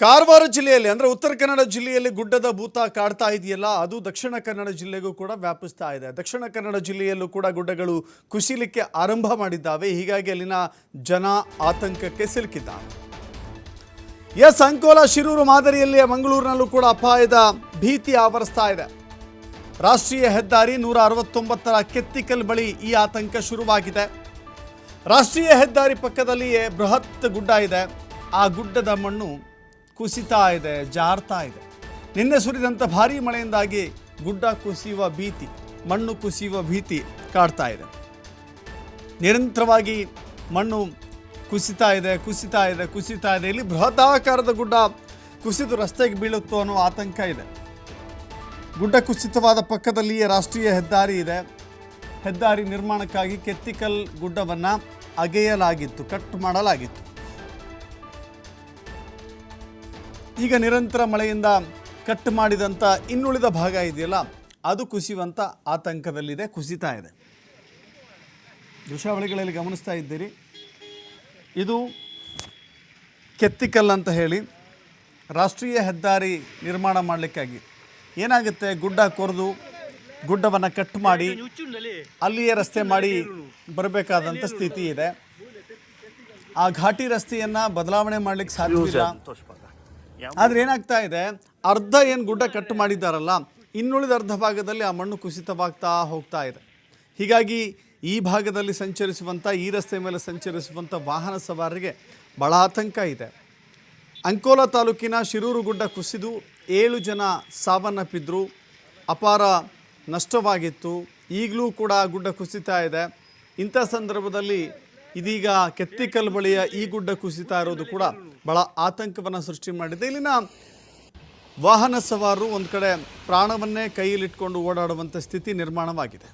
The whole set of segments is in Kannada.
ಕಾರವಾರ ಜಿಲ್ಲೆಯಲ್ಲಿ, ಅಂದ್ರೆ ಉತ್ತರ ಕನ್ನಡ ಜಿಲ್ಲೆಯಲ್ಲಿ ಗುಡ್ಡದ ಭೂತ ಕಾಡ್ತಾ ಇದೆಯಲ್ಲ, ಅದು ದಕ್ಷಿಣ ಕನ್ನಡ ಜಿಲ್ಲೆಗೂ ಕೂಡ ವ್ಯಾಪಿಸ್ತಾ ಇದೆ. ದಕ್ಷಿಣ ಕನ್ನಡ ಜಿಲ್ಲೆಯಲ್ಲೂ ಕೂಡ ಗುಡ್ಡಗಳು ಕುಸಿಲಿಕ್ಕೆ ಆರಂಭ ಮಾಡಿದ್ದಾವೆ. ಹೀಗಾಗಿ ಅಲ್ಲಿನ ಜನ ಆತಂಕಕ್ಕೆ ಸಿಲುಕಿದ್ದಾರೆ. ಎಸ್, ಅಂಕೋಲ ಶಿರೂರು ಮಾದರಿಯಲ್ಲಿ ಮಂಗಳೂರಿನಲ್ಲೂ ಕೂಡ ಅಪಾಯದ ಭೀತಿ ಆವರಿಸ್ತಾ ಇದೆ. ರಾಷ್ಟ್ರೀಯ ಹೆದ್ದಾರಿ ನೂರ ಅರವತ್ತೊಂಬತ್ತರ ಕೆತ್ತಿಕಲ್ ಬಳಿ ಈ ಆತಂಕ ಶುರುವಾಗಿದೆ. ರಾಷ್ಟ್ರೀಯ ಹೆದ್ದಾರಿ ಪಕ್ಕದಲ್ಲಿಯೇ ಬೃಹತ್ ಗುಡ್ಡ ಇದೆ. ಆ ಗುಡ್ಡದ ಮಣ್ಣು ಕುಸಿತಾ ಇದೆ, ಜಾರ್ತಾ ಇದೆ. ನಿನ್ನೆ ಸುರಿದಂಥ ಭಾರೀ ಮಳೆಯಿಂದಾಗಿ ಗುಡ್ಡ ಕುಸಿಯುವ ಭೀತಿ, ಮಣ್ಣು ಕುಸಿಯುವ ಭೀತಿ ಕಾಡ್ತಾ ಇದೆ. ನಿರಂತರವಾಗಿ ಮಣ್ಣು ಕುಸಿತಾ ಇದೆ ಕುಸಿತಾ ಇದೆ ಕುಸಿತಾ ಇದೆ. ಇಲ್ಲಿ ಬೃಹದಾಕಾರದ ಗುಡ್ಡ ಕುಸಿದು ರಸ್ತೆಗೆ ಬೀಳುತ್ತೋ ಅನ್ನೋ ಆತಂಕ ಇದೆ. ಗುಡ್ಡ ಕುಸಿತವಾದ ಪಕ್ಕದಲ್ಲಿಯೇ ರಾಷ್ಟ್ರೀಯ ಹೆದ್ದಾರಿ ಇದೆ. ಹೆದ್ದಾರಿ ನಿರ್ಮಾಣಕ್ಕಾಗಿ ಕೆತ್ತಿಕಲ್ ಗುಡ್ಡವನ್ನು ಅಗೆಯಲಾಗಿತ್ತು, ಕಟ್ ಮಾಡಲಾಗಿತ್ತು. ಈಗ ನಿರಂತರ ಮಳೆಯಿಂದ ಕಟ್ ಮಾಡಿದಂಥ ಇನ್ನುಳಿದ ಭಾಗ ಇದೆಯಲ್ಲ, ಅದು ಕುಸಿಯುವಂಥ ಆತಂಕದಲ್ಲಿದೆ, ಕುಸಿತಾ ಇದೆ. ದೃಶ್ಯಾವಳಿಗಳಲ್ಲಿ ಗಮನಿಸ್ತಾ ಇದ್ದೀರಿ. ಇದು ಕೆತ್ತಿಕಲ್ ಅಂತ ಹೇಳಿ ರಾಷ್ಟ್ರೀಯ ಹೆದ್ದಾರಿ ನಿರ್ಮಾಣ ಮಾಡಲಿಕ್ಕಾಗಿ ಏನಾಗುತ್ತೆ, ಗುಡ್ಡ ಕೊರೆದು ಗುಡ್ಡವನ್ನು ಕಟ್ ಮಾಡಿ ಅಲ್ಲಿಯೇ ರಸ್ತೆ ಮಾಡಿ ಬರಬೇಕಾದಂಥ ಸ್ಥಿತಿ ಇದೆ. ಆ ಘಾಟಿ ರಸ್ತೆಯನ್ನು ಬದಲಾವಣೆ ಮಾಡಲಿಕ್ಕೆ ಸಾಧ್ಯವಿಲ್ಲ. ಆದರೆ ಏನಾಗ್ತಾ ಇದೆ? ಅರ್ಧ ಏನು ಗುಡ್ಡ ಕಟ್ ಮಾಡಿದ್ದಾರಲ್ಲ ಇನ್ನುಳಿದ ಅರ್ಧ ಭಾಗದಲ್ಲಿ ಆ ಮಣ್ಣು ಕುಸಿತವಾಗ್ತಾ ಹೋಗ್ತಾ ಇದೆ. ಹೀಗಾಗಿ ಈ ಭಾಗದಲ್ಲಿ ಸಂಚರಿಸುವಂಥ ಈ ರಸ್ತೆ ಮೇಲೆ ಸಂಚರಿಸುವಂಥ ವಾಹನ ಸವಾರರಿಗೆ ಭಾಳ ಆತಂಕ ಇದೆ. ಅಂಕೋಲಾ ತಾಲೂಕಿನ ಶಿರೂರು ಗುಡ್ಡ ಕುಸಿದು ಏಳು ಜನ ಸಾವನ್ನಪ್ಪಿದ್ರು. ಅಪಾರ ನಷ್ಟವಾಗಿತ್ತು. ಈಗಲೂ ಕೂಡ ಗುಡ್ಡ ಕುಸಿತಾ ಇದೆ. ಇಂಥ ಸಂದರ್ಭದಲ್ಲಿ ಇದೀಗ ಕೆತ್ತಿಕಲ್ ಬಳಿಯ ಈ ಗುಡ್ಡ ಕುಸಿತಾ ಇರೋದು ಕೂಡ ಬಹಳ ಆತಂಕವನ್ನು ಸೃಷ್ಟಿ ಮಾಡಿದೆ. ಇಲ್ಲಿನ ವಾಹನ ಸವಾರರು ಒಂದು ಕಡೆ ಪ್ರಾಣವನ್ನೇ ಕೈಯಲ್ಲಿಟ್ಕೊಂಡು ಓಡಾಡುವಂಥ ಸ್ಥಿತಿ ನಿರ್ಮಾಣವಾಗಿದೆ.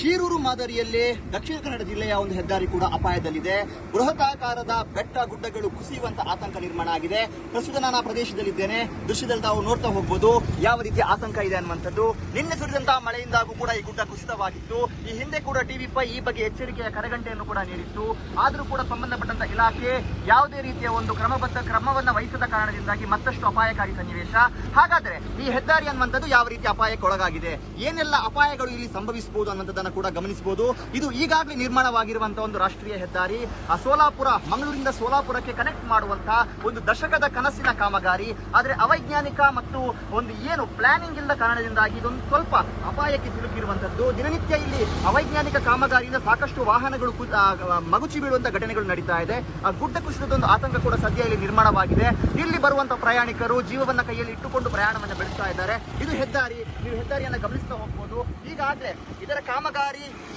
ಶೀರೂರು ಮಾದರಿಯಲ್ಲೇ ದಕ್ಷಿಣ ಕನ್ನಡ ಜಿಲ್ಲೆಯ ಒಂದು ಹೆದ್ದಾರಿ ಕೂಡ ಅಪಾಯದಲ್ಲಿದೆ. ಬೃಹತಾಕಾರದ ಬೆಟ್ಟ ಗುಡ್ಡಗಳು ಕುಸಿಯುವಂತ ಆತಂಕ ನಿರ್ಮಾಣ ಆಗಿದೆ. ಪ್ರಸ್ತುತ ನಾನು ಆ ಪ್ರದೇಶದಲ್ಲಿದ್ದೇನೆ. ದೃಶ್ಯದಲ್ಲಿ ತಾವು ನೋಡ್ತಾ ಹೋಗ್ಬೋದು. ಯಾವ ರೀತಿ ಆತಂಕ ಇದೆ ಅನ್ನುವಂಥದ್ದು. ನಿನ್ನೆ ಸುರಿದಂತಹ ಮಳೆಯಿಂದಾಗೂ ಕೂಡ ಈ ಗುಡ್ಡ ಕುಸಿತವಾಗಿತ್ತು. ಈ ಹಿಂದೆ ಕೂಡ ಟಿವಿ ಪೈ ಈ ಬಗ್ಗೆ ಎಚ್ಚರಿಕೆಯ ಕರೆಗಂಟೆಯನ್ನು ಕೂಡ ನೀಡಿತ್ತು. ಆದರೂ ಕೂಡ ಸಂಬಂಧಪಟ್ಟಂತ ಇಲಾಖೆ ಯಾವುದೇ ರೀತಿಯ ಒಂದು ಕ್ರಮಬದ್ಧ ಕ್ರಮವನ್ನ ವಹಿಸದ ಕಾರಣದಿಂದಾಗಿ ಮತ್ತಷ್ಟು ಅಪಾಯಕಾರಿ ಸನ್ನಿವೇಶ. ಹಾಗಾದ್ರೆ ಈ ಹೆದ್ದಾರಿ ಅನ್ನುವಂಥದ್ದು ಯಾವ ರೀತಿ ಅಪಾಯಕ್ಕೆ ಒಳಗಾಗಿದೆ? ಏನೆಲ್ಲ ಅಪಾಯಗಳು ಇಲ್ಲಿ ಸಂಭವಿಸಬಹುದು ಅನ್ನುವಂಥದ್ದನ್ನ ಕೂಡ ಗಮನಿಸಬಹುದು. ಇದು ಈಗಾಗಲೇ ನಿರ್ಮಾಣವಾಗಿರುವಂತಹ ಒಂದು ರಾಷ್ಟ್ರೀಯ ಹೆದ್ದಾರಿ. ಸೋಲಾಪುರ, ಮಂಗಳೂರಿಂದ ಸೋಲಾಪುರಕ್ಕೆ ಕನೆಕ್ಟ್ ಮಾಡುವಂತಹ ಒಂದು ದಶಕದ ಕನಸಿನ ಕಾಮಗಾರಿ. ಆದ್ರೆ ಅವೈಜ್ಞಾನಿಕ ಮತ್ತು ಒಂದು ಏನು ಪ್ಲಾನಿಂಗ್ ಇಲ್ಲದ ಕಾರಣದಿಂದಾಗಿ ಇದೊಂದು ಸ್ವಲ್ಪ ಅಪಾಯಕ್ಕೆ ಸಿಲುಕಿರುವಂತದ್ದು. ದಿನನಿತ್ಯ ಇಲ್ಲಿ ಅವೈಜ್ಞಾನಿಕ ಕಾಮಗಾರಿಯಿಂದ ಸಾಕಷ್ಟು ವಾಹನಗಳು ಮಗುಚಿ ಬೀಳುವಂತ ಘಟನೆಗಳು ನಡೀತಾ ಇದೆ. ಗುಡ್ಡ ಕುಸಿತದೊಂದು ಆತಂಕ ಕೂಡ ಸದ್ಯ ಇಲ್ಲಿ ನಿರ್ಮಾಣವಾಗಿದೆ. ಇಲ್ಲಿ ಬರುವಂತ ಪ್ರಯಾಣಿಕರು ಜೀವವನ್ನ ಕೈಯಲ್ಲಿ ಇಟ್ಟುಕೊಂಡು ಪ್ರಯಾಣವನ್ನು ಬೆಳೆಸ್ತಾ ಇದ್ದಾರೆ. ಇದು ಹೆದ್ದಾರಿ. ನೀವು ಹೆದ್ದಾರಿಯನ್ನ ಗಮನಿಸ್ತಾ ಹೋಗ್ಬೋದು. ಈಗಾಗಲೇ ಇದರ ಕಾಮಗಾರಿ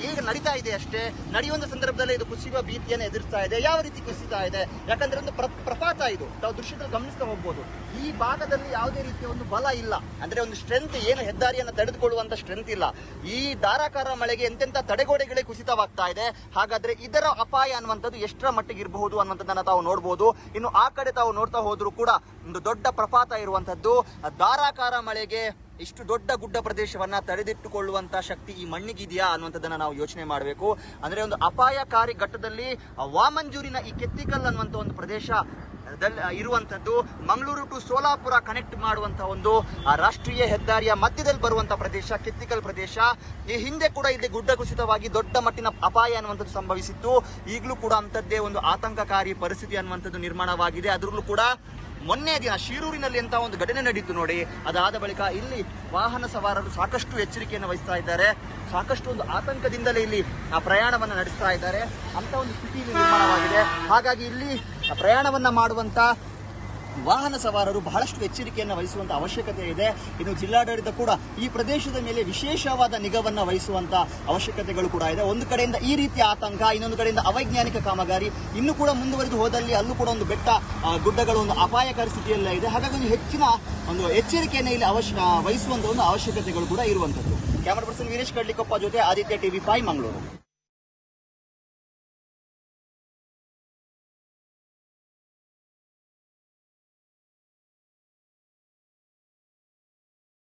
ಈಗ ನಡೀತಾ ಇದೆ ಅಷ್ಟೇ. ನಡೆಯುವಂತ ಸಂದರ್ಭದಲ್ಲಿ ಇದು ಕುಸಿಯುವ ಭೀತಿಯನ್ನು ಎದುರಿಸ್ತಾ ಇದೆ. ಯಾವ ರೀತಿ ಕುಸಿತಾ ಇದೆ? ಯಾಕಂದ್ರೆ ಒಂದು ಪ್ರ- ಪ್ರಪಾತ ಇದು. ತಾವು ದೃಶ್ಯದಲ್ಲಿ ಗಮನಿಸ್ತಾ ಹೋಗ್ಬೋದು. ಈ ಭಾಗದಲ್ಲಿ ಯಾವುದೇ ರೀತಿಯ ಒಂದು ಬಲ ಇಲ್ಲ. ಅಂದ್ರೆ ಒಂದು ಸ್ಟ್ರೆಂತ್ ಏನು ಹೆದ್ದಾರಿಯನ್ನು ತಡೆದುಕೊಳ್ಳುವಂತ ಸ್ಟ್ರೆಂತ್ ಇಲ್ಲ. ಈ ಧಾರಾಕಾರ ಮಳೆಗೆ ಎಂತೆಂತ ತಡೆಗೋಡೆಗಳೇ ಕುಸಿತವಾಗ್ತಾ ಇದೆ. ಹಾಗಾದ್ರೆ ಇದರ ಅಪಾಯ ಅನ್ನುವಂಥದ್ದು ಎಷ್ಟರ ಮಟ್ಟಿಗೆ ಇರಬಹುದು ಅನ್ನುವಂಥದ್ದನ್ನ ತಾವು ನೋಡಬಹುದು ಇನ್ನು ಆ ಕಡೆ ತಾವು ನೋಡ್ತಾ ಹೋದ್ರು ಕೂಡ ಒಂದು ದೊಡ್ಡ ಪ್ರಪಾತ ಇರುವಂತದ್ದು ಧಾರಾಕಾರ ಮಳೆಗೆ ಇಷ್ಟು ದೊಡ್ಡ ಗುಡ್ಡ ಪ್ರದೇಶವನ್ನ ತಡೆದಿಟ್ಟುಕೊಳ್ಳುವಂತ ಶಕ್ತಿ ಈ ಮಣ್ಣಿಗಿದೆಯಾ ಅನ್ನುವಂಥದ್ದನ್ನ ನಾವು ಯೋಚನೆ ಮಾಡಬೇಕು. ಅಂದ್ರೆ ಒಂದು ಅಪಾಯಕಾರಿ ಘಟ್ಟದಲ್ಲಿ ವಾಮಂಜೂರಿನ ಈ ಕೆತ್ತಿಕಲ್ ಅನ್ನುವಂಥ ಒಂದು ಪ್ರದೇಶ ಇರುವಂತದ್ದು ಮಂಗಳೂರು ಟು ಸೋಲಾಪುರ ಕನೆಕ್ಟ್ ಮಾಡುವಂತ ಒಂದು ರಾಷ್ಟ್ರೀಯ ಹೆದ್ದಾರಿಯ ಮಧ್ಯದಲ್ಲಿ ಬರುವಂತ ಪ್ರದೇಶ, ಕೆತ್ತಿಕಲ್ ಪ್ರದೇಶ. ಈ ಹಿಂದೆ ಕೂಡ ಇಲ್ಲಿ ಗುಡ್ಡ ಕುಸಿತವಾಗಿ ದೊಡ್ಡ ಮಟ್ಟಿನ ಅಪಾಯ ಅನ್ನುವಂಥದ್ದು ಸಂಭವಿಸಿತ್ತು. ಈಗಲೂ ಕೂಡ ಅಂತದ್ದೇ ಒಂದು ಆತಂಕಕಾರಿ ಪರಿಸ್ಥಿತಿ ಅನ್ನುವಂಥದ್ದು ನಿರ್ಮಾಣವಾಗಿದೆ. ಅದರಲ್ಲೂ ಕೂಡ ಮೊನ್ನೆ ದಿನ ಶಿರೂರಿನಲ್ಲಿ ಅಂತ ಒಂದು ಘಟನೆ ನಡೀತು ನೋಡಿ. ಅದಾದ ಬಳಿಕ ಇಲ್ಲಿ ವಾಹನ ಸವಾರರು ಸಾಕಷ್ಟು ಎಚ್ಚರಿಕೆಯನ್ನು ವಹಿಸ್ತಾ ಇದ್ದಾರೆ. ಸಾಕಷ್ಟು ಒಂದು ಆತಂಕದಿಂದಲೇ ಇಲ್ಲಿ ಆ ಪ್ರಯಾಣವನ್ನು ನಡೆಸ್ತಾ ಇದ್ದಾರೆ. ಅಂತ ಒಂದು ಸ್ಥಿತಿ ನಿರ್ಮಾಣವಾಗಿದೆ. ಹಾಗಾಗಿ ಇಲ್ಲಿ ಪ್ರಯಾಣವನ್ನ ಮಾಡುವಂತ ವಾಹನ ಸವಾರರು ಬಹಳಷ್ಟು ಎಚ್ಚರಿಕೆಯನ್ನು ವಹಿಸುವಂತ ಅವಶ್ಯಕತೆ ಇದೆ. ಇನ್ನು ಜಿಲ್ಲಾಡಳಿತ ಕೂಡ ಈ ಪ್ರದೇಶದ ಮೇಲೆ ವಿಶೇಷವಾದ ನಿಗವನ್ನ ವಹಿಸುವಂತ ಅವಶ್ಯಕತೆಗಳು ಕೂಡ ಇದೆ. ಒಂದು ಕಡೆಯಿಂದ ಈ ರೀತಿಯ ಆತಂಕ, ಇನ್ನೊಂದು ಕಡೆಯಿಂದ ಅವೈಜ್ಞಾನಿಕ ಕಾಮಗಾರಿ, ಇನ್ನು ಕೂಡ ಮುಂದುವರೆದು ಹೋದಲ್ಲಿ ಅಲ್ಲೂ ಕೂಡ ಒಂದು ಬೆಟ್ಟ ಗುಡ್ಡಗಳು ಒಂದು ಅಪಾಯಕಾರಿ ಸ್ಥಿತಿಯಲ್ಲ ಇದೆ. ಹಾಗಾಗಿ ಒಂದು ಹೆಚ್ಚಿನ ಒಂದು ಎಚ್ಚರಿಕೆಯನ್ನು ಇಲ್ಲಿ ಅವಶ್ಯ, ವಹಿಸುವಂತ ಒಂದು ಅವಶ್ಯಕತೆಗಳು ಕೂಡ ಇರುವಂತದ್ದು. ಕ್ಯಾಮರಾ ಪರ್ಸನ್ ವೀರೇಶ್ ಕಡ್ಲಿಕೊಪ್ಪ ಜೊತೆ ಆದಿತ್ಯ ಟಿವಿ ಫೈ ಮಂಗಳೂರು.